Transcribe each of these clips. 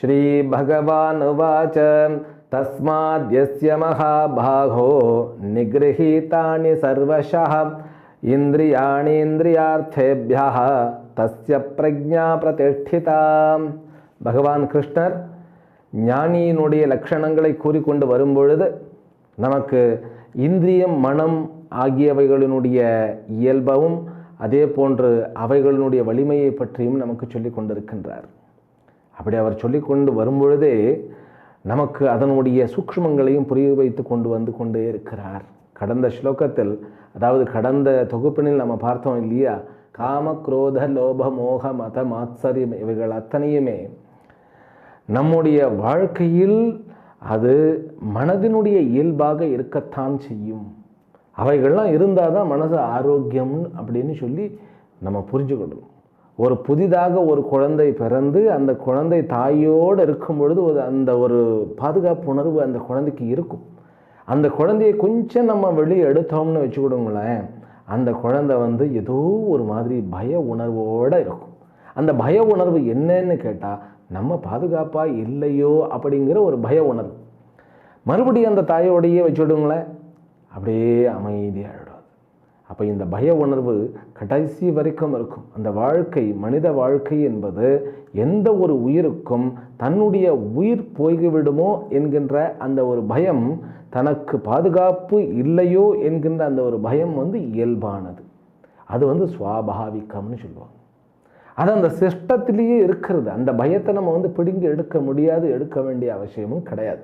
श्रीभगवानुवाच तस्माद्यस्य महाभागो निगृहीतानि सर्वशः இந்திரியாணீந்திரியார்த்தேபியः தஸ்ய பிரஜா பிரதிஷ்டிதா பகவான் கிருஷ்ணர் ஞானியினுடைய லட்சணங்களை கூறிக்கொண்டு வரும்பொழுது நமக்கு இந்திரியம் மனம் ஆகியவைகளினுடைய இயல்பவும் அதே போன்று அவைகளினுடைய வலிமையை பற்றியும் நமக்கு சொல்லிக் கொண்டிருக்கின்றார் அப்படி அவர் சொல்லிக்கொண்டு வரும்பொழுதே நமக்கு அதனுடைய சூக்ஷ்மங்களையும் புரிய வைத்து கொண்டு வந்து கொண்டே இருக்கிறார். கடந்த ஸ்லோகத்தில் அதாவது கடந்த தொகுப்பினில் நம்ம பார்த்தோம் இல்லையா? காம குரோத லோப மோக மத மாத்சரியம் இவைகள் அத்தனையுமே நம்முடைய வாழ்க்கையில் அது மனதினுடைய இயல்பாக இருக்கத்தான் செய்யும். அவைகள்லாம் இருந்தால் தான் மனது ஆரோக்கியம் அப்படின்னு சொல்லி நம்ம புரிஞ்சுக்கணும் ஒரு புதிதாக ஒரு குழந்தை பிறந்து அந்த குழந்தை தாயோடு இருக்கும் பொழுது ஒரு அந்த ஒரு பாதுகாப்பு உணர்வு அந்த குழந்தைக்கு இருக்கும். அந்த குழந்தையை கொஞ்சம் நம்ம வெளியே எடுத்தோம்னு வச்சுக்கிடுங்களேன் அந்த குழந்தை வந்து ஏதோ ஒரு மாதிரி பய உணர்வோடு இருக்கும். அந்த பய உணர்வு என்னன்னு கேட்டால் நம்ம பாதுகாப்பாக இல்லையோ அப்படிங்கிற ஒரு பய உணர்வு. மறுபடியும் அந்த தாயோடையே வச்சுடுங்களேன் அப்படியே அமைதியாகிடும் அப்போ இந்த பய உணர்வு கடைசி வரைக்கும் இருக்கும். அந்த வாழ்க்கை மனித வாழ்க்கை என்பது எந்த ஒரு உயிருக்கும் தன்னுடைய உயிர் போய்விடுமோ என்கின்ற அந்த ஒரு பயம் தனக்கு பாதுகாப்பு இல்லையோ என்கின்ற அந்த ஒரு பயம் வந்து இயல்பானது. அது வந்து சுவாபாவிகம்னு சொல்லுவாங்க. அது அந்த சிஸ்டத்திலேயே இருக்கிறது. அந்த பயத்தை நம்ம வந்து பிடுங்கி எடுக்க முடியாது எடுக்க வேண்டிய அவசியமும் கிடையாது.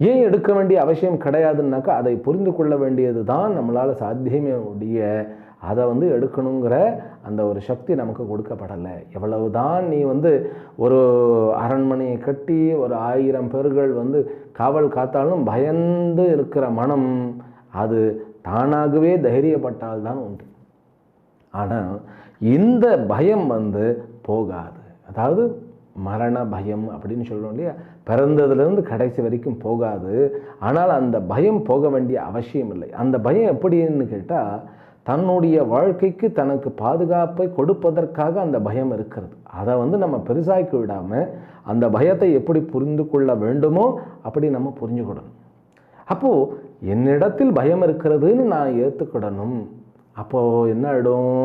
ஏன் எடுக்க வேண்டிய அவசியம் கிடையாதுன்னாக்கா அதை புரிந்து கொள்ள வேண்டியது தான் நம்மளால் சாத்தியமே உடைய அதை வந்து எடுக்கணுங்கிற அந்த ஒரு சக்தி நமக்கு கொடுக்கப்படலை. எவ்வளவு தான் நீ வந்து ஒரு அரண்மனையை கட்டி ஒரு ஆயிரம் பேர்கள் வந்து காவல் காத்தாலும் பயந்து இருக்கிற மனம் அது தானாகவே தைரியப்பட்டால் தான் உண்டு. ஆனால் இந்த பயம் வந்து போகாது. அதாவது மரண பயம் அப்படின்னு சொல்கிறோம் இல்லையா? பிறந்ததுலேருந்து கடைசி வரைக்கும் போகாது. ஆனால் அந்த பயம் போக வேண்டிய அவசியம் இல்லை. அந்த பயம் எப்படின்னு கேட்டால் தன்னுடைய வாழ்க்கைக்கு தனக்கு பாதுகாப்பை கொடுப்பதற்காக அந்த பயம் இருக்கிறது. அதை வந்து நம்ம பெருசாக்கி விடாமல் அந்த பயத்தை எப்படி புரிந்து கொள்ள வேண்டுமோ அப்படி நம்ம புரிஞ்சுக்கிடணும். அப்போது என்னிடத்தில் பயம் இருக்கிறதுன்னு நான் ஏற்றுக்கிடணும் அப்போது என்ன ஆகிடும்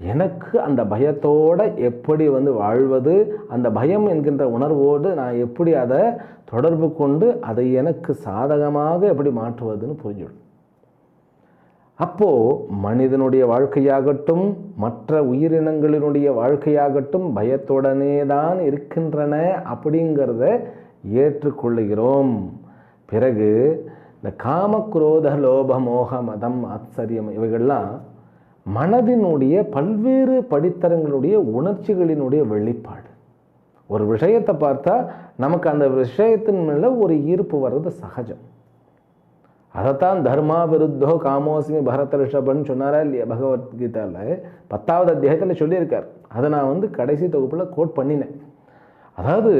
எனக்கு அந்த பயத்தோடு எப்படி வந்து வாழ்வது அந்த பயம் என்கின்ற உணர்வோடு நான் எப்படி அதை தொடர்பு கொண்டு அதை எனக்கு சாதகமாக எப்படி மாற்றுவதுன்னு புரிஞ்சிடும் அப்போது மனிதனுடைய வாழ்க்கையாகட்டும் மற்ற உயிரினங்களினுடைய வாழ்க்கையாகட்டும் பயத்துடனே தான் இருக்கின்றன அப்படிங்கிறத ஏற்றுக்கொள்ளுகிறோம். பிறகு இந்த காமக்ரோத லோப மோக மதம் ஆச்சரியம் இவைகள்லாம் மனதினுடைய பல்வேறு படித்தரங்களுடைய உணர்ச்சிகளினுடைய வெளிப்பாடு. ஒரு விஷயத்தை பார்த்தா நமக்கு அந்த விஷயத்தின் மேலே ஒரு ஈர்ப்பு வர்றது சகஜம். அதைத்தான் தர்மா விருத்தோ காமோசிமி பரத ரிஷபன் சொன்னாரா இல்லையா பகவத்கீதாவில் பத்தாவது அத்தியாயத்தில் சொல்லியிருக்கார். அதை நான் வந்து கடைசி தொகுப்பில் கோட் பண்ணினேன். அதாவது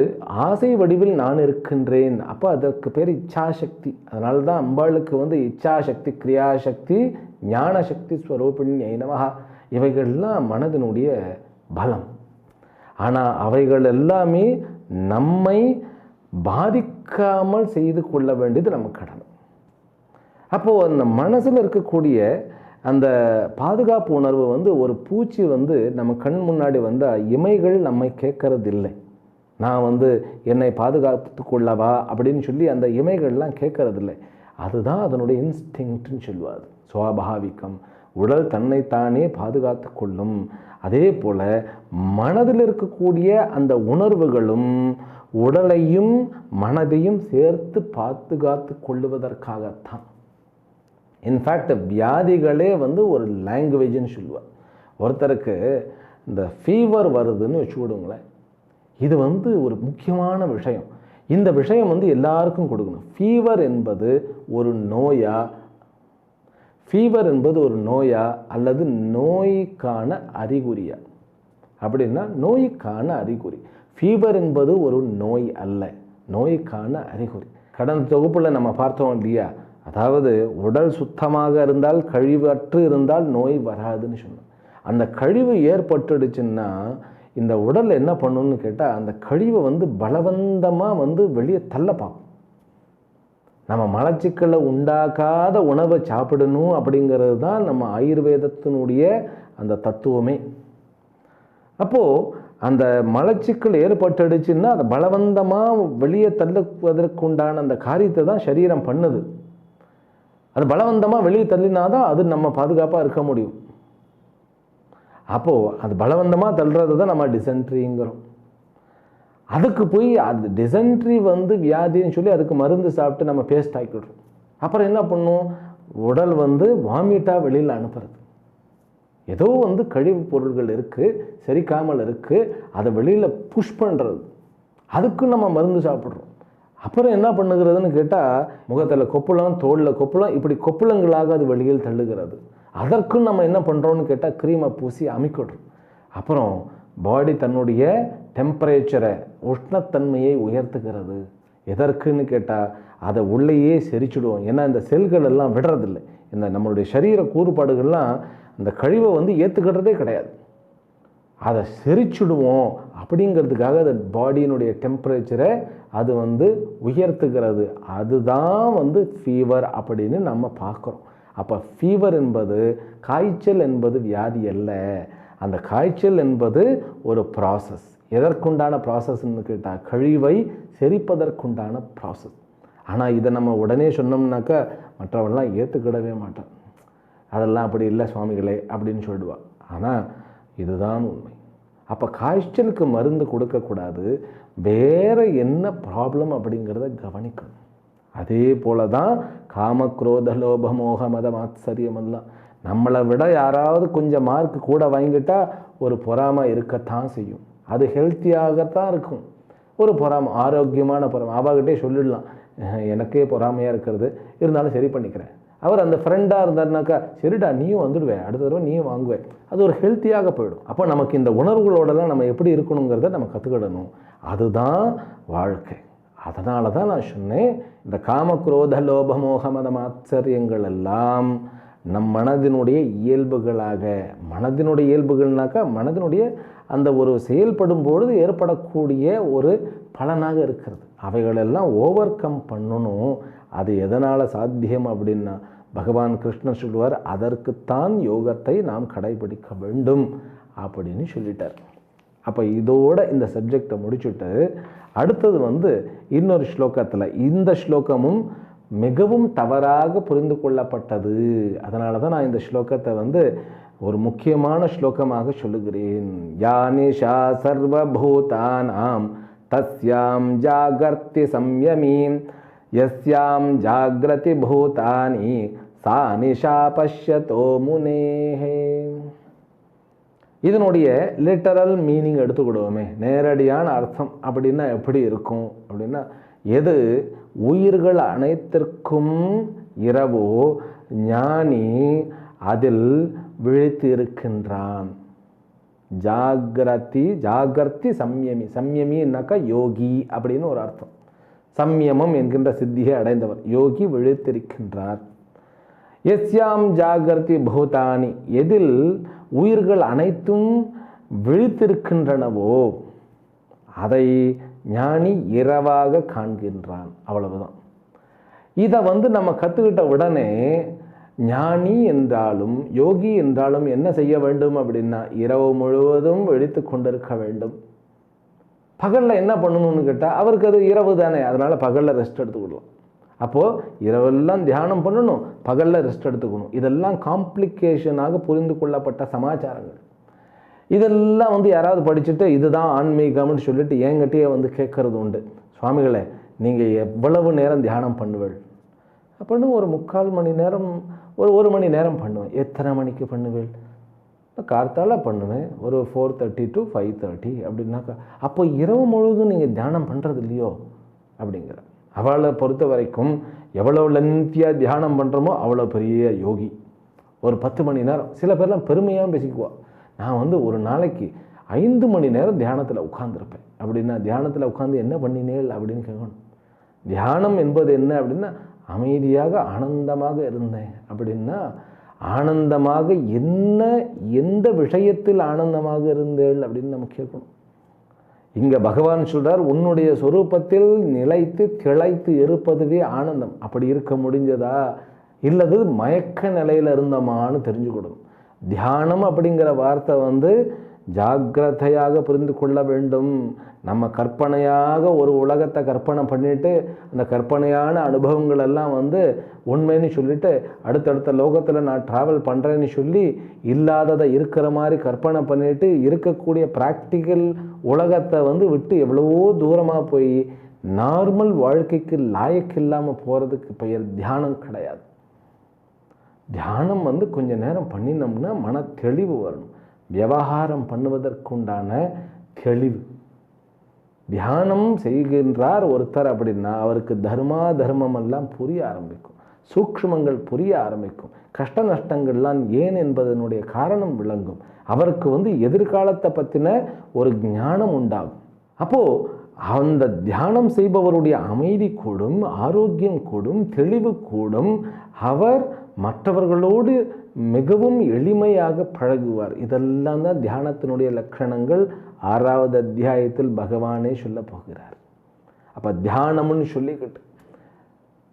ஆசை வடிவில் நான் இருக்கின்றேன். அப்போ அதற்கு பேர் இச்சாசக்தி. அதனால தான் அம்பாளுக்கு வந்து இச்சாசக்தி கிரியாசக்தி ஞானசக்தி ஸ்வரூபிணி ஐனவகா இவைகள்லாம் மனதினுடைய பலம். ஆனால் அவைகள் எல்லாமே நம்மை பாதிக்காமல் செய்து கொள்ள வேண்டியது நம்ம கடமை. அப்போது அந்த மனசில் இருக்கக்கூடிய அந்த பாதுகாப்பு உணர்வு வந்து ஒரு பூச்சி வந்து நம்ம கண் முன்னாடி வந்தால் இமைகள் நம்மை கேட்கறதில்லை. நான் வந்து என்னை பாதுகாத்து கொள்ளவா அப்படின்னு சொல்லி அந்த இமைகள்லாம் கேட்கறதில்லை. அதுதான் அதனுடைய இன்ஸ்டிங்க்ட்னு சொல்லுவார். சுவாபாவிகம் உடல் தன்னைத்தானே பாதுகாத்து கொள்ளும் அதே போல் மனதில் இருக்கக்கூடிய அந்த உணர்வுகளும் உடலையும் மனதையும் சேர்த்து பாதுகாத்து கொள்ளுவதற்காகத்தான் இன்ஃபேக்ட் வியாதிகளே வந்து ஒரு லாங்குவேஜ்னு சொல்லுவார். ஒருத்தருக்கு இந்த ஃபீவர் வருதுன்னு வச்சு விடுங்களேன் இது வந்து ஒரு முக்கியமான விஷயம். இந்த விஷயம் வந்து எல்லாருக்கும் கொடுக்கணும். ஃபீவர் என்பது ஒரு நோயா? ஃபீவர் என்பது ஒரு நோயா? அல்லது நோய்க்கான அறிகுறியா? அப்படின்னா நோய்க்கான அறிகுறி. ஃபீவர் என்பது ஒரு நோய் அல்ல. நோய்க்கான அறிகுறி. கடந்த தொகுப்பில் நம்ம பார்த்தோம் இல்லையா? அதாவது உடல் சுத்தமாக இருந்தால் கழிவற்று இருந்தால் நோய் வராதுன்னு சொன்னோம். அந்த கழிவு ஏற்பட்டுடுச்சுன்னா இந்த உடல் என்ன பண்ணுன்னு கேட்டால் அந்த கழிவை வந்து பலவந்தமாக வந்து வெளியே தள்ள பார்க்கும். நம்ம மலச்சிக்கலை உண்டாக்காத உணவை சாப்பிடணும் அப்படிங்கிறது தான் நம்ம ஆயுர்வேதத்தினுடைய அந்த தத்துவமே. அப்போது அந்த மலச்சிக்கல் ஏற்பட்டுடுச்சுன்னா அதை பலவந்தமாக வெளியே தள்ளுவதற்குண்டான அந்த காரியத்தை தான் சரீரம் பண்ணுது. அது பலவந்தமாக வெளியே தள்ளினா தான் அது நம்ம பாதுகாப்பாக இருக்க முடியும். அப்போது அது பலவந்தமாக தள்ளுறது தான் நம்ம டிசென்ட்ரிங்கிறோம் அதுக்கு போய் அது டிசென்ட்ரி வந்து வியாதின்னு சொல்லி அதுக்கு மருந்து சாப்பிட்டு நம்ம பேஸ்ட் ஆக்கிடுறோம். அப்புறம் என்ன பண்ணும்? உடல் வந்து வாமிட்டாக வெளியில் அனுப்புறது. ஏதோ வந்து கழிவு பொருள்கள் இருக்குது செரிக்காமல் இருக்குது அதை வெளியில் புஷ் பண்ணுறது அதுக்கும் நம்ம மருந்து சாப்பிட்றோம். அப்புறம் என்ன பண்ணுகிறதுன்னு கேட்டால் முகத்தில் கொப்புளம் தோளில் கொப்புளம் இப்படி கொப்புளங்களாக அது வெளியில் தள்ளுகிறது. அதற்கும் நம்ம என்ன பண்ணுறோம்னு கேட்டால் க்ரீமை பூசி அமைக்கிடுறோம் அப்புறம் பாடி தன்னுடைய டெம்பரேச்சரை உஷ்ணத்தன்மையை உயர்த்துகிறது. எதற்குன்னு கேட்டால் அதை உள்ளேயே செரிச்சுடுவோம். ஏன்னா இந்த செல்கள் எல்லாம் விடுறதில்லை. இந்த நம்மளுடைய சரீர கூறுபாடுகள்லாம் அந்த கழிவை வந்து ஏற்றுக்கிறதே கிடையாது. அதை செரிச்சுடுவோம் அப்படிங்கிறதுக்காக அந்த பாடியினுடைய டெம்பரேச்சரை அது வந்து உயர்த்துகிறது. அதுதான் வந்து ஃபீவர் அப்படின்னு நம்ம பார்க்குறோம். அப்போ ஃபீவர் என்பது காய்ச்சல் என்பது வியாதி அல்ல. அந்த காய்ச்சல் என்பது ஒரு ப்ராசஸ் எதற்குண்டான ப்ராசஸ்ன்னு கேட்டால் கழிவை செரிப்பதற்குண்டான ப்ராசஸ் ஆனால் இதை நம்ம உடனே சொன்னோம்னாக்கா மற்றவன்லாம் ஏற்றுக்கிடவே மாட்டான். அதெல்லாம் அப்படி இல்லை சுவாமிகளே அப்படின்னு சொல்லிடுவாள் ஆனால் இதுதான் உண்மை. அப்போ காய்ச்சலுக்கு மருந்து கொடுக்கக்கூடாது. வேறு என்ன ப்ராப்ளம் அப்படிங்கிறத கவனிக்கணும். அதே போல தான் காமக்ரோத லோப மோக மத மாத்சரியமெல்லாம் நம்மளை விட யாராவது கொஞ்சம் மார்க் கூட வாங்கிட்டா ஒரு பொறாமை இருக்கத்தான் செய்யும். அது ஹெல்த்தியாகத்தான் இருக்கும். ஒரு பொறாமை ஆரோக்கியமான பொறாமை. அவகிட்டே சொல்லிடலாம். எனக்கே பொறாமையாக இருக்கிறது. இருந்தாலும் சரி பண்ணிக்கிறேன். அவர் அந்த ஃப்ரெண்டாக இருந்தாருனாக்கா சரிடா நீயும் வந்துடுவேன் அடுத்த தடவை நீயும் வாங்குவேன் அது ஒரு ஹெல்த்தியாக போயிடும். அப்போ நமக்கு இந்த உணர்வுகளோடலாம் நம்ம எப்படி இருக்கணுங்கிறத நம்ம கற்றுக்கிடணும் அதுதான் வாழ்க்கை. அதனால தான் நான் சொன்னேன் இந்த காமக்ரோத லோபமோக மத மாச்சரியங்கள் எல்லாம் நம் மனதினுடைய இயல்புகளாக மனதினுடைய இயல்புகள்னாக்கா மனதினுடைய அந்த ஒரு செயல்படும் பொழுது ஏற்படக்கூடிய ஒரு பலனாக இருக்கிறது. அவைகளெல்லாம் ஓவர் கம் பண்ணணும். அது எதனால் சாத்தியம் அப்படின்னா பகவான் கிருஷ்ணர் சொல்லுவார் அதற்குத்தான் யோகத்தை நாம் கடைபிடிக்க வேண்டும் அப்படின்னு சொல்லிட்டார். அப்போ இதோட இந்த சப்ஜெக்டை முடிச்சுட்டு அடுத்தது வந்து இன்னொரு ஸ்லோகத்தில் இந்த ஸ்லோகமும் மிகவும் தவறாக புரிந்து கொள்ளப்பட்டது. அதனால தான் நான் இந்த ஸ்லோகத்தை வந்து ஒரு முக்கியமான ஸ்லோகமாக சொல்லுகிறேன். யானிஷா சர்வபூதானாம் தஸ்யாம் ஜாகர்த்தி சம்யமீம் யஸ்யாம் ஜாகிரதி பூதானி சா நிஷா பஷ்யதோ முனேஹே. இதனுடைய லிட்டரல் மீனிங் எடுத்துக்கிடுவோமே. நேரடியான அர்த்தம் அப்படின்னா எப்படி இருக்கும்? அப்படின்னா எது? உயிர்கள் அனைத்திற்கும் இரவோ ஞானி அதில் விழித்து இருக்கின்றான் ஜாகிரதி ஜாகிரதி சம்யமி. சம்யமின்னாக்கா யோகி அப்படின்னு ஒரு அர்த்தம். சம்யமம் என்கின்ற சித்தியை அடைந்தவர். யோகி விழித்திருக்கின்றார். எஸ்யாம் ஜாகிரதி பூதானி. எதில் உயிர்கள் அனைத்தும் விழித்திருக்கின்றனவோ அதை ஞானி இரவாக காண்கின்றான். அவ்வளவுதான். இதை வந்து நம்ம கற்றுக்கிட்ட உடனே ஞானி என்றாலும் யோகி என்றாலும் என்ன செய்ய வேண்டும் அப்படின்னா இரவு முழுவதும் விழித்து கொண்டிருக்க வேண்டும். பகலில் என்ன பண்ணணும்னு கேட்டால் அவருக்கு அது இரவு தானே. அதனால் பகலில் ரெஸ்ட் எடுத்துக்கொள்ளலாம் அப்போது இரவெல்லாம் தியானம் பண்ணணும் பகலில் ரெஸ்ட் எடுத்துக்கணும். இதெல்லாம் காம்ப்ளிகேஷனாக புரிந்து கொள்ளப்பட்ட சமாச்சாரங்கள். இதெல்லாம் வந்து யாராவது படிச்சுட்டு இதுதான் ஆன்மீகம்னு சொல்லிட்டு என்கிட்டயே வந்து கேட்கறது உண்டு. சுவாமிகளே நீங்கள் எவ்வளவு நேரம் தியானம் பண்ணுவீள்? அப்படின்னு ஒரு முக்கால் மணி நேரம் ஒரு ஒரு மணி நேரம் பண்ணுவேன். எத்தனை மணிக்கு பண்ணுவீள்? கார்த்தால பண்ணுவேன். ஒரு four thirty to five thirty அப்படின்னாக்கா அப்போ இரவு முழுவதும் நீங்கள் தியானம் பண்ணுறது இல்லையோ அப்படிங்கிற. அவளை பொறுத்த வரைக்கும் எவ்வளோ லென்த்தியாக தியானம் பண்ணுறோமோ அவ்வளோ பெரிய யோகி. ஒரு பத்து மணி நேரம். சில பேர்லாம் பெருமையாக பேசிக்குவா. நான் வந்து ஒரு நாளைக்கு ஐந்து மணி நேரம் தியானத்தில் உட்காந்துருப்பேன் அப்படின்னா தியானத்தில் உட்காந்து என்ன பண்ணினேள் அப்படின்னு கேட்கணும் தியானம் என்பது என்ன அப்படின்னா அமைதியாக ஆனந்தமாக இருந்தேன் அப்படின்னா ஆனந்தமாக என்ன எந்த விஷயத்தில் ஆனந்தமாக இருந்தேள் அப்படின்னு நம்ம கேட்கணும். இங்கே பகவான் சொல்கிறார் உன்னுடைய சொரூபத்தில் நிலைத்து திளைத்து இருப்பதுவே ஆனந்தம். அப்படி இருக்க முடிஞ்சதா? இல்லது மயக்க நிலையில் இருந்தமான்னு தெரிஞ்சுக்கணும். தியானம் அப்படிங்கிற வார்த்தை வந்து ஜாக்கிரதையாக புரிந்து கொள்ள வேண்டும். நம்ம கற்பனையாக ஒரு உலகத்தை கற்பனை பண்ணிட்டு அந்த கற்பனையான அனுபவங்கள் எல்லாம் வந்து உண்மைன்னு சொல்லிட்டு அடுத்தடுத்த லோகத்தில் நான் ட்ராவல் பண்ணுறேன்னு சொல்லி இல்லாததை இருக்கிற மாதிரி கற்பனை பண்ணிட்டு இருக்கக்கூடிய ப்ராக்டிக்கல் உலகத்தை வந்து விட்டு எவ்வளவோ தூரமாக போய் நார்மல் வாழ்க்கைக்கு லாயக்கு இல்லாமல் போகிறதுக்கு பெயர் தியானம் கிடையாது. தியானம் வந்து கொஞ்ச நேரம் பண்ணினோம்னா மன தெளிவு வரணும். விவகாரம் பண்ணுவதற்குண்டான தெளிவு. தியானம் செய்கின்றார் ஒருத்தர் அப்படின்னா அவருக்கு தர்மா தர்மம் எல்லாம் புரிய ஆரம்பிக்கும். சூக்ஷ்மங்கள் புரிய ஆரம்பிக்கும். கஷ்ட நஷ்டங்கள்லாம் ஏன் என்பதனுடைய காரணம் விளங்கும். அவருக்கு வந்து எதிர்காலத்தை பற்றின ஒரு ஞானம் உண்டாகும். அப்போது அந்த தியானம் செய்பவருடைய அமைதி கூடும் ஆரோக்கியம் கூடும் தெளிவு கூடும். அவர் மற்றவர்களோடு மிகவும் எளிமையாக பழகுவார். இதெல்லாம் தான் தியானத்தினுடைய லட்சணங்கள் ஆறாவது அத்தியாயத்தில் பகவானே சொல்ல போகிறார். அப்போ தியானம்னு சொல்லிக்கிட்டு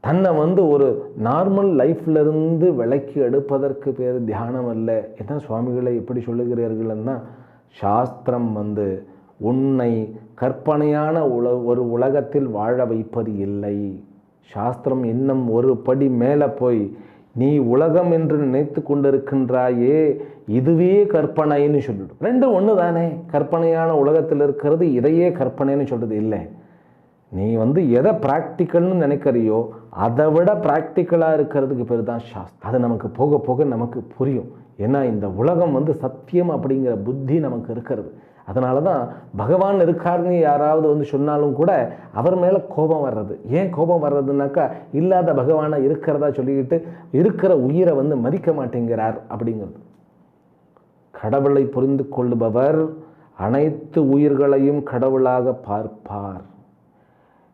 தன்னை வந்து ஒரு நார்மல் லைஃப்லேருந்து விலக்கி எடுப்பதற்கு பேர் தியானம் அல்ல. என்ன சுவாமிகளை எப்படி சொல்லுகிறீர்கள்னா சாஸ்திரம் வந்து உன்னை கற்பனையான உல ஒரு உலகத்தில் வாழ வைப்பது இல்லை. சாஸ்திரம் இன்னும் ஒரு படி மேலே போய் நீ உலகம் என்று நினைத்து கொண்டிருக்கின்றாயே இதுவே கற்பனைன்னு சொல்லிடும். ரெண்டும் ஒன்று தானே கற்பனையான உலகத்தில் இருக்கிறது இதையே கற்பனைன்னு சொல்கிறது இல்லை. நீ வந்து எதை ப்ராக்டிக்கல்னு நினைக்கிறியோ அதை விட ப்ராக்டிக்கலாக இருக்கிறதுக்கு பேர் தான் சாஸ்திரம். அது நமக்கு போக போக நமக்கு புரியும். ஏன்னா இந்த உலகம் வந்து சத்தியம் அப்படிங்கிற புத்தி நமக்கு இருக்கிறது. அதனால தான் பகவான் இருக்காருன்னு யாராவது வந்து சொன்னாலும் கூட அவர் மேலே கோபம் வர்றது. ஏன் கோபம் வர்றதுனாக்கா இல்லாத பகவானை இருக்கிறதா சொல்லிக்கிட்டு இருக்கிற உயிரை வந்து மதிக்க மாட்டேங்கிறார் அப்படிங்கிறது. கடவுளை புரிந்து கொள்ளுபவர் அனைத்து உயிர்களையும் கடவுளாக பார்ப்பார்.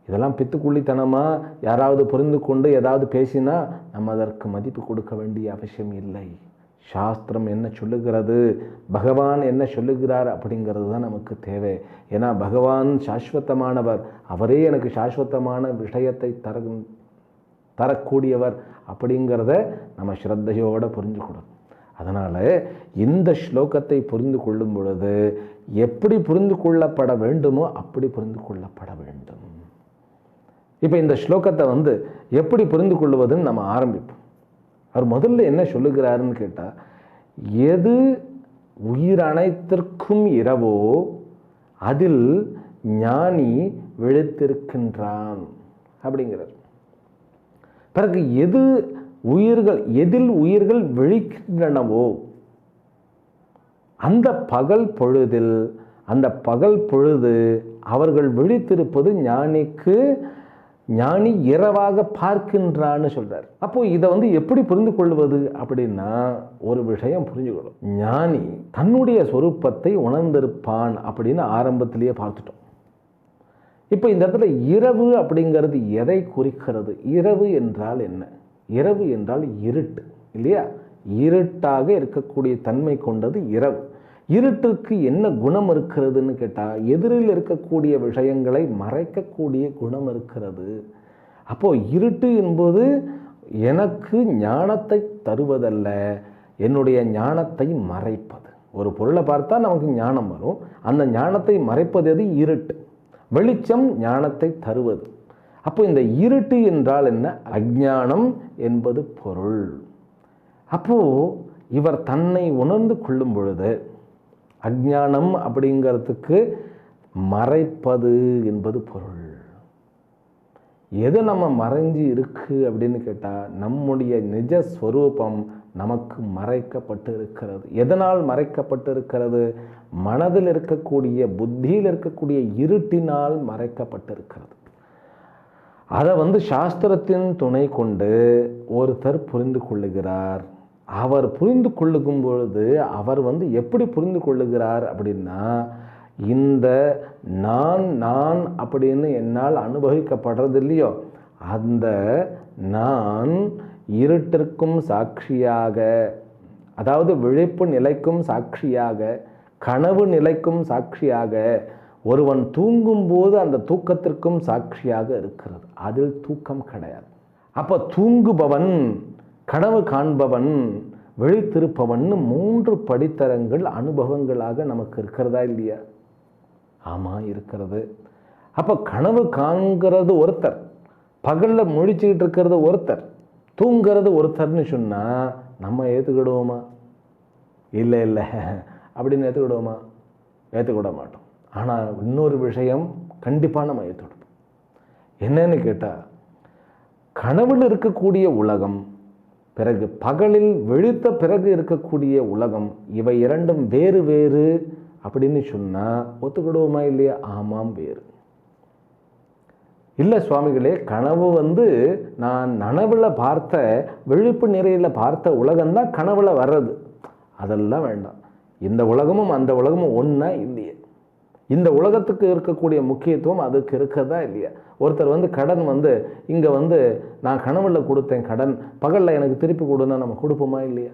இதெல்லாம் பித்துக்குள்ளித்தனமாக யாராவது புரிந்து கொண்டு ஏதாவது பேசினா நம்ம அதற்கு மதிப்பு கொடுக்க வேண்டிய அவசியம் இல்லை. சாஸ்திரம் என்ன சொல்லுகிறது? பகவான் என்ன சொல்லுகிறார் அப்படிங்கிறது தான் நமக்கு தேவை. ஏன்னா பகவான் சாஸ்வத்தமானவர். அவரே எனக்கு சாஸ்வத்தமான விஷயத்தை தர தரக்கூடியவர் அப்படிங்கிறத நம்ம ஸ்ரத்தையோடு புரிஞ்சுக்கணும் அதனால் இந்த ஸ்லோகத்தை புரிந்து கொள்ளும் பொழுது எப்படி புரிந்து கொள்ளப்பட வேண்டுமோ அப்படி புரிந்து கொள்ளப்பட வேண்டும். இப்போ இந்த ஸ்லோகத்தை வந்து எப்படி புரிந்து கொள்வதுன்னு நம்ம ஆரம்பிப்போம். அவர் முதல்ல என்ன சொல்லுகிறாருன்னு கேட்டால் எது உயிர் அனைத்திற்கும் இரவோ அதில் ஞானி விழித்திருக்கின்றான் அப்படிங்கிறார். பிறகு எது உயிர்கள் எதில் உயிர்கள் விழிக்கின்றனவோ அந்த பகல் பொழுதில் அந்த பகல் பொழுது அவர்கள் விழித்திருப்பது ஞானிக்கு ஞானி இரவாக பார்க்கின்றான்னு சொல்கிறார் அப்போ இதை வந்து எப்படி புரிந்து கொள்வது அப்படின்னா ஒரு விஷயம் புரிஞ்சுக்கணும். ஞானி தன்னுடைய சொரூப்பத்தை உணர்ந்திருப்பான் அப்படின்னு ஆரம்பத்திலேயே பார்த்துட்டோம். இப்போ இந்த இடத்துல இரவு அப்படிங்கிறது எதை குறிக்கிறது? இரவு என்றால் என்ன? இரவு என்றால் இருட்டு இல்லையா? இருட்டாக இருக்கக்கூடிய தன்மை கொண்டது இரவு. இருட்டுக்கு என்ன குணம் இருக்கிறதுன்னு கேட்டால் எதிரில் இருக்கக்கூடிய விஷயங்களை மறைக்கக்கூடிய குணம் இருக்கிறது. அப்போது இருட்டு என்பது எனக்கு ஞானத்தை தருவதல்ல என்னுடைய ஞானத்தை மறைப்பது. ஒரு பொருளை பார்த்தா நமக்கு ஞானம் வரும். அந்த ஞானத்தை மறைப்பது எது? இருட்டு. வெளிச்சம் ஞானத்தை தருவது. அப்போ இந்த இருட்டு என்றால் என்ன? அஜானம் என்பது பொருள். அப்போது இவர் தன்னை உணர்ந்து கொள்ளும் பொழுது அஜானம் அப்படிங்கிறதுக்கு மறைப்பது என்பது பொருள். எது நம்ம மறைஞ்சு இருக்கு அப்படின்னு கேட்டால் நம்முடைய நிஜ ஸ்வரூபம் நமக்கு மறைக்கப்பட்டு இருக்கிறது. எதனால் மறைக்கப்பட்டு இருக்கிறது? மனதில் இருக்கக்கூடிய புத்தியில் இருக்கக்கூடிய இருட்டினால் மறைக்கப்பட்டு இருக்கிறது. அதை வந்து சாஸ்திரத்தின் துணை கொண்டு ஒருத்தர் புரிந்து கொள்ளுகிறார். அவர் புரிந்து கொள்ளும் பொழுது அவர் வந்து எப்படி புரிந்து கொள்ளுகிறார் அப்படின்னா இந்த நான் நான் அப்படின்னு என்னால் அனுபவிக்கப்படுறது இல்லையோ அந்த நான் இருட்டிற்கும் சாட்சியாக அதாவது விழிப்பு நிலைக்கும் சாட்சியாக கனவு நிலைக்கும் சாட்சியாக ஒருவன் தூங்கும்போது அந்த தூக்கத்திற்கும் சாட்சியாக இருக்கிறது. அதில் தூக்கம் கிடையாது. அப்போ தூங்குபவன் கனவு காண்பவன் விழித்திருப்பவன் மூன்று படித்தரங்கள் அனுபவங்களாக நமக்கு இருக்கிறதா இல்லையா? ஆமாம் இருக்கிறது. அப்போ கனவு காண்கிறது ஒருத்தர் பகலில் முழிச்சுக்கிட்டு இருக்கிறது ஒருத்தர் தூங்கிறது ஒருத்தர்னு சொன்னால் நம்ம ஏற்றுக்கிடுவோமா இல்லை இல்லை அப்படின்னு ஏற்றுக்கிடுவோமா ஏற்றுக்கிட மாட்டோம் ஆனால் இன்னொரு விஷயம் கண்டிப்பாக நம்ம ஏற்றுக்கிடுவோம் என்னன்னு கேட்டால் கனவில் இருக்கக்கூடிய உலகம் பிறகு பகலில் வெளுத்த பிறகு இருக்கக்கூடிய உலகம் இவை இரண்டும் வேறு வேறு அப்படின்னு சொன்னால் ஒத்துக்கிடுவோமா இல்லையா? ஆமாம் வேறு. இல்லை சுவாமிகளே கனவு வந்து நான் நனவில் பார்த்த விழிப்பு நிறையில் பார்த்த உலகம்தான் கனவில் வர்றது. அதெல்லாம் வேண்டாம். இந்த உலகமும் அந்த உலகமும் ஒன்றா இல்லையே. இந்த உலகத்துக்கு இருக்கக்கூடிய முக்கியத்துவம் அதுக்கு இருக்கிறதா இல்லையா? ஒருத்தர் வந்து கடன் வந்து இங்கே வந்து நான் கனவுல கொடுத்தேன் கடன் பகலில் எனக்கு திருப்பி கொடுன்னா நம்ம கொடுப்போமா இல்லையா?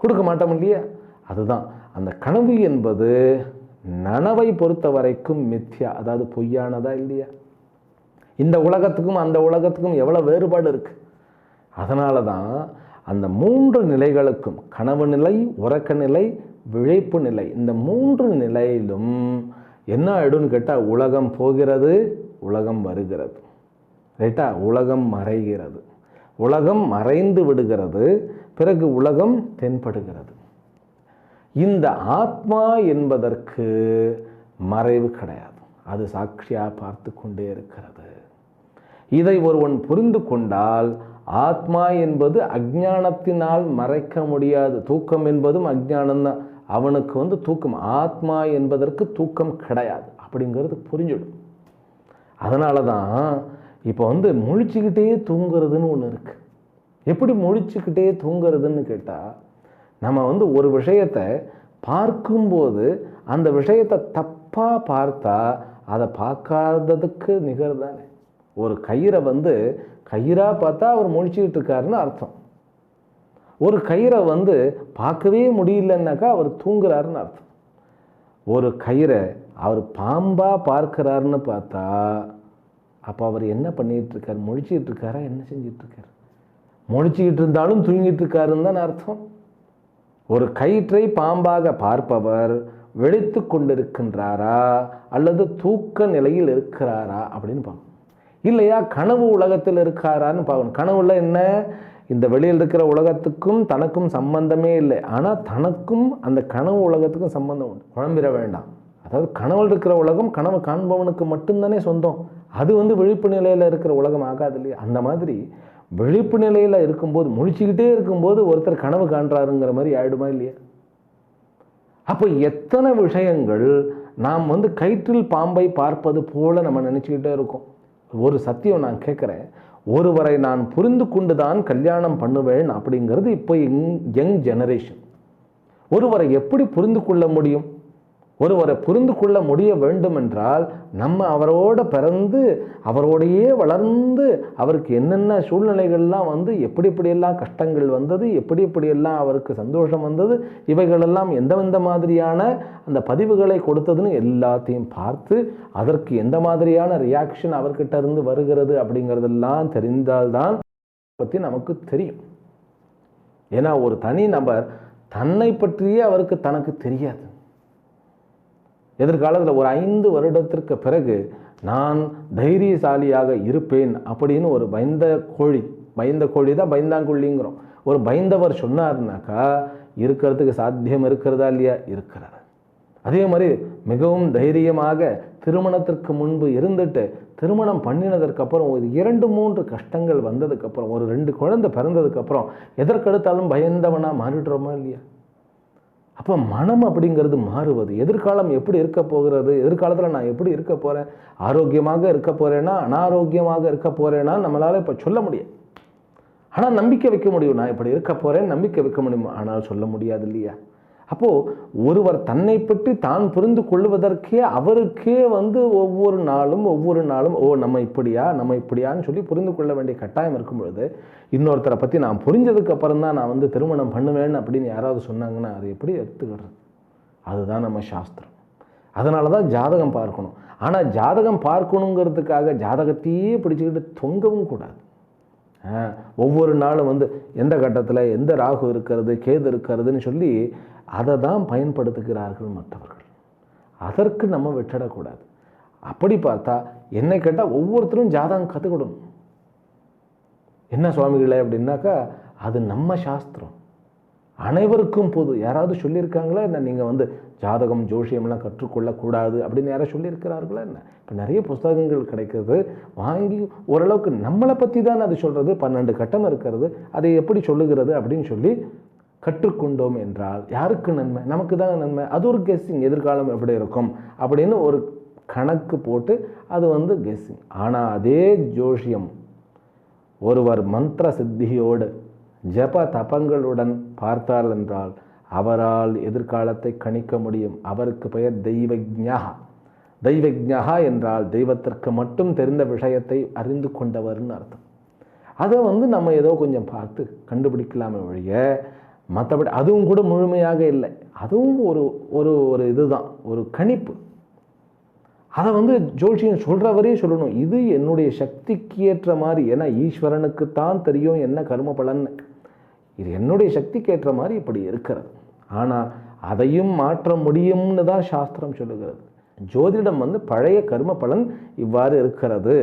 கொடுக்க மாட்டோம் இல்லையா? அதுதான். அந்த கனவு என்பது நனவை பொறுத்த வரைக்கும் மித்யா அதாவது பொய்யானதா இல்லையா? இந்த உலகத்துக்கும் அந்த உலகத்துக்கும் எவ்வளோ வேறுபாடு இருக்குது அதனால தான் அந்த மூன்று நிலைகளுக்கும் கனவு நிலை உறக்க நிலை விழைப்பு நிலை. இந்த மூன்று நிலையிலும் என்ன ஆயிடும்னு கேட்டால் உலகம் போகிறது உலகம் வருகிறது. ரைட்டா? உலகம் மறைகிறது. உலகம் மறைந்து விடுகிறது பிறகு உலகம் தென்படுகிறது. இந்த ஆத்மா என்பதற்கு மறைவு கிடையாது. அது சாட்சியாக பார்த்து கொண்டே இருக்கிறது. இதை ஒருவன் புரிந்து கொண்டால் ஆத்மா என்பது அஜ்ஞானத்தினால் மறைக்க முடியாது. தூக்கம் என்பதும் அஜ்ஞானம்தான். அவனுக்கு வந்து தூக்கம் ஆத்மா என்பதற்கு தூக்கம் கிடையாது. அப்படிங்கிறது புரிஞ்சிடும். அதனால தான் இப்போ வந்து முழிச்சுக்கிட்டே தூங்குறதுன்னு ஒன்று இருக்குது எப்படி முழிச்சுக்கிட்டே தூங்குறதுன்னு கேட்டால் நம்ம வந்து ஒரு விஷயத்தை பார்க்கும்போது அந்த விஷயத்தை தப்பாக பார்த்தா அதை பார்க்காததுக்கு நிகர் தானே ஒரு கயிறை வந்து கயிறாக பார்த்தா அவர் முழிச்சுக்கிட்டு இருக்காருன்னு அர்த்தம். ஒரு கயிறை வந்து பார்க்கவே முடியலன்னாக்கா அவர் தூங்குறாருன்னு அர்த்தம். ஒரு கயிறை அவர் பாம்பாக பார்க்குறாருன்னு பார்த்தா அப்போ அவர் என்ன பண்ணிகிட்ருக்கார்? இருக்காரு முழிச்சிக்கிட்டு இருக்காரா என்ன செஞ்சிட்ருக்கார் முழிச்சிக்கிட்டு இருந்தாலும் தூங்கிட்டு இருக்காருன்னு தான் அர்த்தம். ஒரு கயிற்றை பாம்பாக பார்ப்பவர் விழித்து கொண்டிருக்கின்றாரா? அல்லது தூக்க நிலையில் இருக்கிறாரா? அப்படின்னு பார்க்கணும் இல்லையா? கனவு உலகத்தில் இருக்காரான்னு பார்க்கணும் கனவுல என்ன? இந்த வெளியில் இருக்கிற உலகத்துக்கும் தனக்கும் சம்பந்தமே இல்லை. ஆனால் தனக்கும் அந்த கனவு உலகத்துக்கும் சம்பந்தம் உண்டு. குழம்பிட வேண்டாம். அதாவது கனவில் இருக்கிற உலகம் கனவு காண்பவனுக்கு மட்டும்தானே சொந்தம். அது வந்து விழிப்பு நிலையில் இருக்கிற உலகம் ஆகாது இல்லையா? அந்த மாதிரி விழிப்பு நிலையில் இருக்கும்போது முழிச்சுக்கிட்டே இருக்கும்போது ஒருத்தர் கனவு காண்றாருங்கிற மாதிரி ஆயிடுமா இல்லையா? அப்போ எத்தனை விஷயங்கள் நாம் வந்து கயிற்றில் பாம்பை பார்ப்பது போல நம்ம நினச்சிக்கிட்டே இருக்கோம். ஒரு சத்தியம் நான் கேட்குறேன். ஒருவரை நான் புரிந்து கொண்டு தான் கல்யாணம் பண்ணுவேன் அப்படிங்கிறது இப்போ யங் யங் ஜெனரேஷன் ஒருவரை எப்படி புரிந்து கொள்ள முடியும்? ஒருவரை புரிந்து கொள்ள முடிய வேண்டும் என்றால் நம்ம அவரோட பிறந்து அவரோடையே வளர்ந்து அவருக்கு என்னென்ன சூழ்நிலைகள்லாம் வந்து எப்படி எப்படியெல்லாம் கஷ்டங்கள் வந்தது எப்படி எப்படியெல்லாம் அவருக்கு சந்தோஷம் வந்தது இவைகளெல்லாம் எந்தெந்த மாதிரியான அந்த பதிவுகளை கொடுத்ததுன்னு எல்லாத்தையும் பார்த்து அதற்கு எந்த மாதிரியான ரியாக்ஷன் அவர்கிட்ட இருந்து வருகிறது அப்படிங்கிறதெல்லாம் தெரிந்தால்தான் பற்றி நமக்கு தெரியும். ஏன்னா ஒரு தனி நபர் தன்னை பற்றியே அவருக்கு தனக்கு தெரியாது. எதிர்காலத்தில் ஒரு ஐந்து வருடத்திற்கு பிறகு நான் தைரியசாலியாக இருப்பேன் அப்படின்னு ஒரு பயந்த கோழி பயந்த கோழி தான் பயந்தாங்குள்ளிங்கிறோம் ஒரு பயந்தவர் சொன்னார்னாக்கா இருக்கிறதுக்கு சாத்தியம் இருக்கிறதா இல்லையா? இருக்கிறார் அதே மாதிரி மிகவும் தைரியமாக திருமணத்திற்கு முன்பு இருந்துட்டு திருமணம் பண்ணினதற்கப்புறம் ஒரு இரண்டு மூன்று கஷ்டங்கள் வந்ததுக்கப்புறம் ஒரு ரெண்டு குழந்தை பிறந்ததுக்கப்புறம் எதற்கெடுத்தாலும் பயந்தவனாக மாறிடுறோமா இல்லையா? அப்போ மனம் அப்படிங்கிறது மாறுவது. எதிர்காலம் எப்படி இருக்க போகிறது? எதிர்காலத்தில் நான் எப்படி இருக்க போகிறேன் ஆரோக்கியமாக இருக்க போகிறேன்னா அனாரோக்கியமாக இருக்க போகிறேன்னா நம்மளால் இப்போ சொல்ல முடியும் ஆனால் நம்பிக்கை வைக்க முடியும் நான் இப்படி இருக்க போகிறேன் நம்பிக்கை வைக்க முடியும்? ஆனால் சொல்ல முடியாது இல்லையா? அப்போது ஒருவர் தன்னை பற்றி தான் புரிந்து கொள்வதற்கே அவருக்கே வந்து ஒவ்வொரு நாளும் ஒவ்வொரு நாளும் ஓ நம்ம இப்படியா நம்ம இப்படியான்னு சொல்லி புரிந்து கொள்ள வேண்டிய கட்டாயம் இருக்கும் பொழுது இன்னொருத்தரை பற்றி நான் புரிஞ்சதுக்கு அப்புறம் தான் நான் வந்து திருமணம் பண்ணுவேன் அப்படின்னு யாராவது சொன்னாங்கன்னா அது எப்படி எடுத்துக்கிறது? அதுதான் நம்ம சாஸ்திரம். அதனால தான் ஜாதகம் பார்க்கணும். ஆனால் ஜாதகம் பார்க்கணுங்கிறதுக்காக ஜாதகத்தையே பிடிச்சிக்கிட்டு தொங்கவும் கூடாது. ஒவ்வொரு நாளும் வந்து எந்த கட்டத்தில் எந்த ராகு இருக்கிறது கேது இருக்கிறதுன்னு சொல்லி அதை தான் பயன்படுத்துகிறார்கள் மற்றவர்கள். அதற்கு நம்ம விட்டுடக்கூடாது. அப்படி பார்த்தா என்னை கேட்டால் ஒவ்வொருத்தரும் ஜாதகம் கற்றுக்கிடணும் என்ன சுவாமிகளே அப்படின்னாக்கா அது நம்ம சாஸ்திரம். அனைவருக்கும் பொது. யாராவது சொல்லியிருக்காங்களா என்ன? நீங்கள் வந்து ஜாதகம் ஜோஷியம்லாம் கற்றுக்கொள்ளக்கூடாது அப்படின்னு யாராவது சொல்லியிருக்கிறார்களா என்ன? இப்போ நிறைய புஸ்தகங்கள் கிடைக்கிறது. வாங்கி ஓரளவுக்கு நம்மளை பற்றி தான் அது சொல்கிறது பன்னெண்டு கட்டம் இருக்கிறது. அதை எப்படி சொல்லுகிறது அப்படின்னு சொல்லி கற்றுக்கொண்டோம் என்றால் யாருக்கு நன்மை? நமக்கு தான் நன்மை. அது ஒரு கெஸ்ஸிங் எதிர்காலம் எப்படி இருக்கும்? அப்படின்னு ஒரு கணக்கு போட்டு அது வந்து கெஸ்ஸிங் ஆனால் அதே ஜோஷியம் ஒருவர் மந்திர சித்தியோடு ஜப தபங்களுடன் பார்த்தார் என்றால் அவரால் எதிர்காலத்தை கணிக்க முடியும். அவருக்கு பெயர் தெய்வஜா தெய்வஜ்ஞா என்றால் தெய்வத்திற்கு மட்டும் தெரிந்த விஷயத்தை அறிந்து கொண்டவர்னு அர்த்தம். அதை வந்து நம்ம ஏதோ கொஞ்சம் பார்த்து கண்டுபிடிக்கலாமே ஒழிய மற்றபடி அதுவும் கூட முழுமையாக இல்லை. அதுவும் ஒரு ஒரு ஒரு இதுதான். ஒரு கணிப்பு. அதை வந்து ஜோஷியன் சொல்கிறவரே சொல்லணும். இது என்னுடைய சக்திக்கு ஏற்ற மாதிரி ஏன்னா ஈஸ்வரனுக்கு தான் தெரியும் என்ன கர்ம பலன்னு. இது என்னுடைய சக்திக்கு ஏற்ற மாதிரி இப்படி இருக்கிறது. ஆனால் அதையும் மாற்ற முடியும்னு தான் சாஸ்திரம் சொல்லுகிறது. ஜோதிடம் வந்து பழைய கர்ம பலன் இவ்வாறு இருக்கிறது.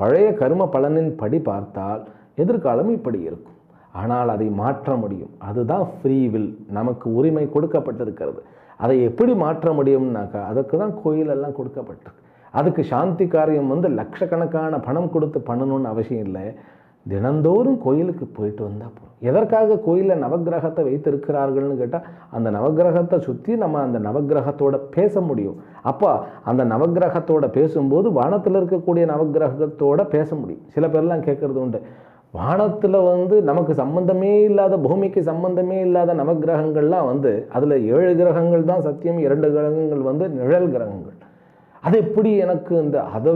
பழைய கர்ம பலனின் படி பார்த்தால் எதிர்காலம் இப்படி இருக்கும். ஆனால் அதை மாற்ற முடியும். அதுதான் ஃப்ரீ வில் நமக்கு உரிமை கொடுக்கப்பட்டிருக்கிறது. அதை எப்படி மாற்ற முடியும்னாக்கா அதுக்கு தான் கோயிலெல்லாம் கொடுக்கப்பட்டிருக்கு அதுக்கு சாந்தி காரியம் வந்து லட்சக்கணக்கான பணம் கொடுத்து பண்ணணும்னு அவசியம் இல்லை. தினந்தோறும் கோயிலுக்கு போயிட்டு வந்தால் போதும். எதற்காக கோயிலில் நவக்கிரகத்தை வைத்திருக்கிறார்கள்னு கேட்டால் அந்த நவக்கிரகத்தை சுற்றி நம்ம அந்த நவக்கிரகத்தோட பேச முடியும். அப்போ அந்த நவக்கிரகத்தோட பேசும்போது வானத்தில் இருக்கக்கூடிய நவகிரகத்தோட பேச முடியும். சில பேர்லாம் கேட்குறது உண்டு வானத்தில் வந்து நமக்கு சம்பந்தமே இல்லாத பூமிக்கு சம்பந்தமே இல்லாத நவகிரகங்கள்லாம் வந்து அதில் ஏழு கிரகங்கள் தான் சத்தியம் இரண்டு கிரகங்கள் வந்து நிழல் கிரகங்கள். அது எப்படி எனக்கு இந்த அதை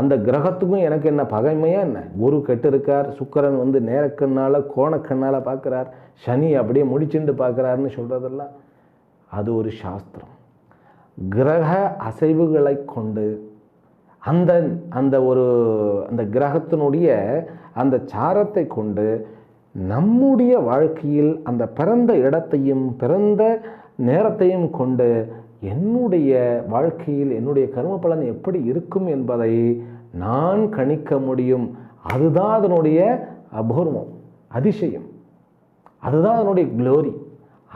அந்த கிரகத்துக்கும் எனக்கு என்ன பகைமையா என்ன? குரு கெட்டிருக்கார் சுக்கரன் வந்து நேரக்கண்ணால் கோணக்கண்ணால் பார்க்குறார் சனி அப்படியே முடிச்சுண்டு பார்க்குறாருன்னு சொல்கிறதெல்லாம் அது ஒரு சாஸ்திரம். கிரக அசைவுகளை கொண்டு அந்த அந்த ஒரு அந்த கிரகத்தினுடைய அந்த சாரத்தை கொண்டு நம்முடைய வாழ்க்கையில் அந்த பிறந்த இடத்தையும் பிறந்த நேரத்தையும் கொண்டு என்னுடைய வாழ்க்கையில் என்னுடைய கர்ம பலன் எப்படி இருக்கும் என்பதை நான் கணிக்க முடியும். அதுதான் அதனுடைய அபூர்வம் அதிசயம். அதுதான் அதனுடைய க்ளோரி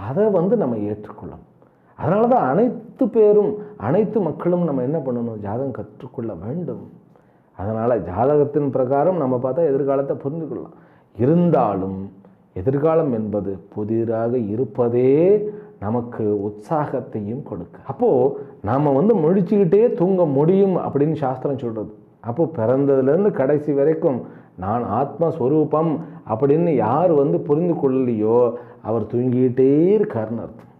அதை வந்து நம்ம ஏற்றுக்கொள்ளணும். அதனால தான் அனைத்து பேரும் அனைத்து மக்களும் நம்ம என்ன பண்ணணும்? ஜாதகம் கற்றுக்கொள்ள வேண்டும். அதனால் ஜாதகத்தின் பிரகாரம் நம்ம பார்த்தா எதிர்காலத்தை புரிந்து கொள்ளலாம். இருந்தாலும் எதிர்காலம் என்பது புதிராக இருப்பதே நமக்கு உற்சாகத்தையும் கொடுக்க. அப்போது நாம் வந்து முழிச்சுக்கிட்டே தூங்க முடியும் அப்படின்னு சாஸ்திரம் சொல்கிறது அப்போது பிறந்ததுலேருந்து கடைசி வரைக்கும் நான் ஆத்மஸ்வரூபம் அப்படின்னு யார் வந்து புரிந்து கொள்ளலையோ அவர் தூங்கிக்கிட்டே இருக்காருன்னு அர்த்தம்.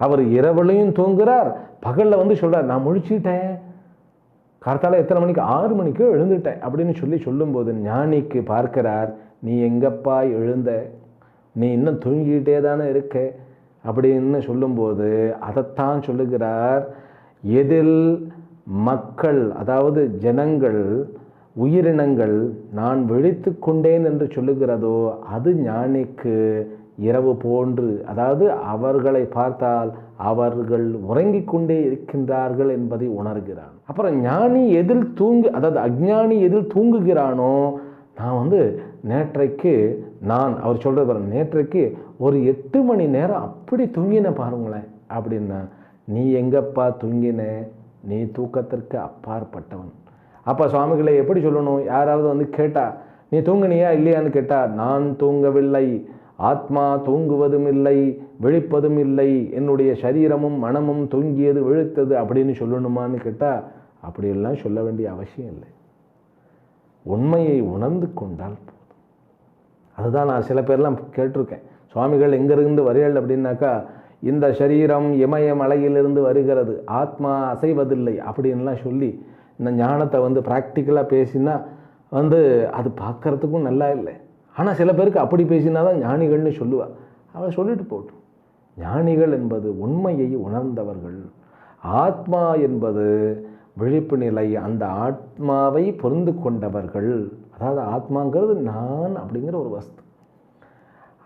அவர் இரவுலையும் தூங்குறார். பகலில் வந்து சொல்கிறார் நான் முழிச்சிட்டேன் கார்த்தால எத்தனை மணிக்கு? ஆறு மணிக்கு எழுந்துட்டேன். அப்படின்னு சொல்லி சொல்லும்போது ஞானிக்கு பார்க்கிறார் நீ எங்கப்பா எழுந்த? நீ இன்னும் தூங்கிக்கிட்டே தானே இருக்க? அப்படின்னு சொல்லும்போது அதைத்தான் சொல்லுகிறார் எதில் மக்கள் அதாவது ஜனங்கள் உயிரினங்கள் நான் விழித்து கொண்டேன் என்று சொல்லுகிறதோ அது ஞானிக்கு இரவு போன்று அதாவது அவர்களை பார்த்தால் அவர்கள் உறங்கிக் கொண்டே இருக்கின்றார்கள் என்பதை உணர்கிறான். அப்புறம் ஞானி எதில் தூங்கு அதாவது அஜ்ஞானி எதில் தூங்குகிறானோ நான் வந்து நேற்றைக்கு நான் அவர் சொல்கிறது பாருங்க நேற்றைக்கு ஒரு எட்டு மணி நேரம் அப்படி தூங்கின பாருங்களேன் அப்படின்னா நீ எங்கப்பா தூங்கின? நீ தூக்கத்திற்கு அப்பாற்பட்டவன். அப்போ சுவாமிகளை எப்படி சொல்லணும்? யாராவது வந்து கேட்டா நீ தூங்குனியா? இல்லையான்னு கேட்டா நான் தூங்கவில்லை. ஆத்மா தூங்குவதும் இல்லை விழிப்பதும் இல்லை என்னுடைய சரீரமும் மனமும் தூங்கியது விழித்தது அப்படின்னு சொல்லணுமான்னு கேட்டால் அப்படியெல்லாம் சொல்ல வேண்டிய அவசியம் இல்லை. உண்மையை உணர்ந்து கொண்டால் போதும். அதுதான் நான் சில பேர்லாம் கேட்டிருக்கேன். சுவாமிகள் எங்கிருந்து வரையல் அப்படின்னாக்கா இந்த சரீரம் இமய மலையிலிருந்து வருகிறது ஆத்மா அசைவதில்லை அப்படின்லாம் சொல்லி இந்த ஞானத்தை வந்து ப்ராக்டிக்கலாக பேசினா வந்து அது பார்க்கறதுக்கும் நல்லா இல்லை. ஆனால் சில பேருக்கு அப்படி பேசினா தான் ஞானிகள்னு சொல்லுவாள் அவள் சொல்லிட்டு போட்டும் ஞானிகள் என்பது உண்மையை உணர்ந்தவர்கள். ஆத்மா என்பது விழிப்பு நிலை அந்த ஆத்மாவை பொருந்து கொண்டவர்கள். அதாவது ஆத்மாங்கிறது நான் அப்படிங்கிற ஒரு வஸ்து.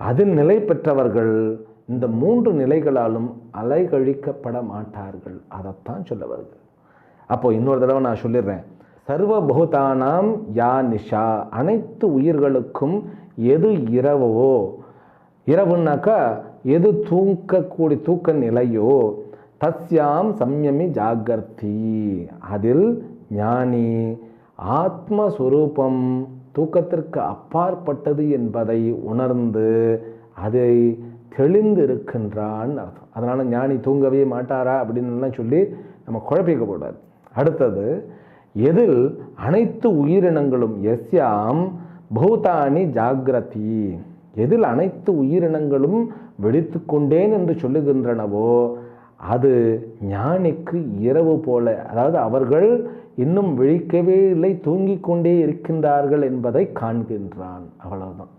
அதில் நிலை பெற்றவர்கள் இந்த மூன்று நிலைகளாலும் அலைகழிக்கப்பட மாட்டார்கள். அதைத்தான் சொல்ல வருது அப்போது இன்னொரு தடவை நான் சொல்லிடுறேன். சர்வபூதானாம் யா நிஷா. அனைத்து உயிர்களுக்கும் எது இரவோ? இரவுனாக்கா எது தூங்கக்கூடிய தூக்க நிலையோ தஸ்யாம் சம்யமி ஜாகர்த்தி. அதில் ஞானி ஆத்மஸ்வரூபம் தூக்கத்திற்கு அப்பாற்பட்டது என்பதை உணர்ந்து அதை தெளிந்து இருக்கின்றான் அர்த்தம். அதனால் ஞானி தூங்கவே மாட்டாரா அப்படின்னுலாம் சொல்லி நம்ம குழப்பிக்க கூடாது. அடுத்தது எதில் அனைத்து உயிரினங்களும் எஸ்யாம் பௌதானி ஜாகிரதி. எதில் அனைத்து உயிரினங்களும் வெடித்து கொண்டேன் என்று சொல்லுகின்றனவோ அது ஞானிக்கு இரவு போல அதாவது அவர்கள் இன்னும் விழிக்கவே இல்லை தூங்கிக் கொண்டே இருக்கின்றார்கள் என்பதை காண்கின்றான். அவ்வளவுதான்.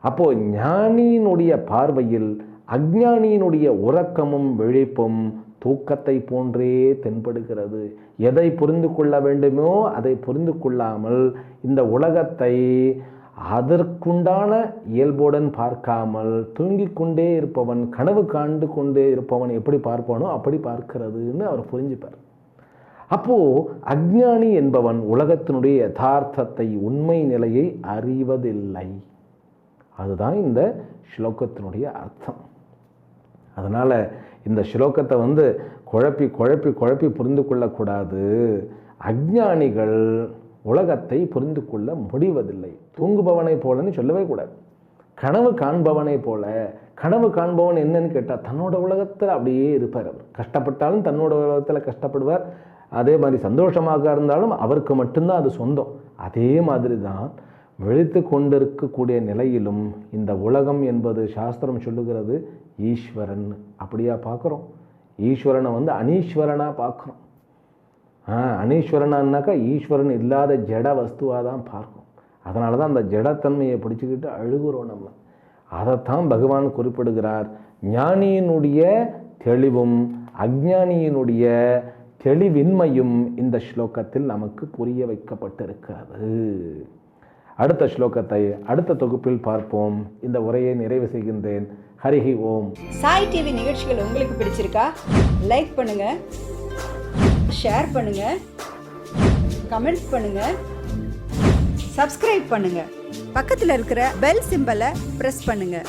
அப்போ ஞானியினுடைய பார்வையில் அஞ்ஞானியினுடைய உறக்கமும் விழிப்பும் தூக்கத்தை போன்றே தென்படுகிறது. எதை புரிந்து கொள்ள வேண்டுமோ அதை புரிந்து கொள்ளாமல் இந்த உலகத்தை அதற்குண்டான இயல்புடன் பார்க்காமல் தூங்கிக் கொண்டே இருப்பவன் கனவு காண்டு கொண்டே இருப்பவன் எப்படி பார்ப்பானோ அப்படி பார்க்கிறதுன்னு அவர் புரிஞ்சுப்பார். அப்போது அஜ்ஞானி என்பவன் உலகத்தினுடைய யதார்த்தத்தை உண்மை நிலையை அறிவதில்லை. அதுதான் இந்த ஸ்லோகத்தினுடைய அர்த்தம். அதனால் இந்த ஸ்லோகத்தை வந்து குழப்பி குழப்பி குழப்பி புரிந்து கொள்ளக்கூடாது. அஜ்ஞானிகள் உலகத்தை புரிந்து கொள்ள முடிவதில்லை. தூங்குபவனை போலன்னு சொல்லவே கூடாது. கனவு காண்பவனை போல. கனவு காண்பவன் என்னன்னு கேட்டால் தன்னோட உலகத்தில் அப்படியே இருப்பார் அவர். கஷ்டப்பட்டாலும் தன்னோட உலகத்தில் கஷ்டப்படுவார். அதே மாதிரி சந்தோஷமாக இருந்தாலும் அவருக்கு மட்டும்தான் அது சொந்தம். அதே மாதிரி தான் விழித்து கொண்டிருக்கக்கூடிய நிலையிலும் இந்த உலகம் என்பது சாஸ்திரம் சொல்லுகிறது ஈஸ்வரன். அப்படியா பார்க்குறோம். ஈஸ்வரனை வந்து அனீஸ்வரனாக பார்க்குறோம் ஆ அனீஸ்வரனான்னாக்கா ஈஸ்வரன் இல்லாத ஜட வஸ்துவாக தான் பார்க்கும். அதனால தான் அந்த ஜடத்தன்மையை பிடிச்சிக்கிட்டு அழுகுறோம் நம்ம. அதைத்தான் பகவான் குறிப்பிடுகிறார். ஞானியினுடைய தெளிவும் அஜானியினுடைய தெளிவின்மையும் இந்த ஸ்லோகத்தில் நமக்கு புரிய வைக்கப்பட்டிருக்கிறது. அடுத்த ஸ்லோகத்தை அடுத்த தொகுப்பில் பார்ப்போம். இந்த உரையை நிறைவு செய்கின்றேன். ஹரிஹி ஓம். சாய் டிவி நிகழ்ச்சிகள் உங்களுக்கு பிடிச்சிருக்கா? லைக் பண்ணுங்க. ஷேர் பண்ணுங்க. கமெண்ட்ஸ் பண்ணுங்க. சப்ஸ்கிரைப் பண்ணுங்க. பக்கத்தில் இருக்கிற பெல் சிம்பலை ப்ரெஸ் பண்ணுங்கள்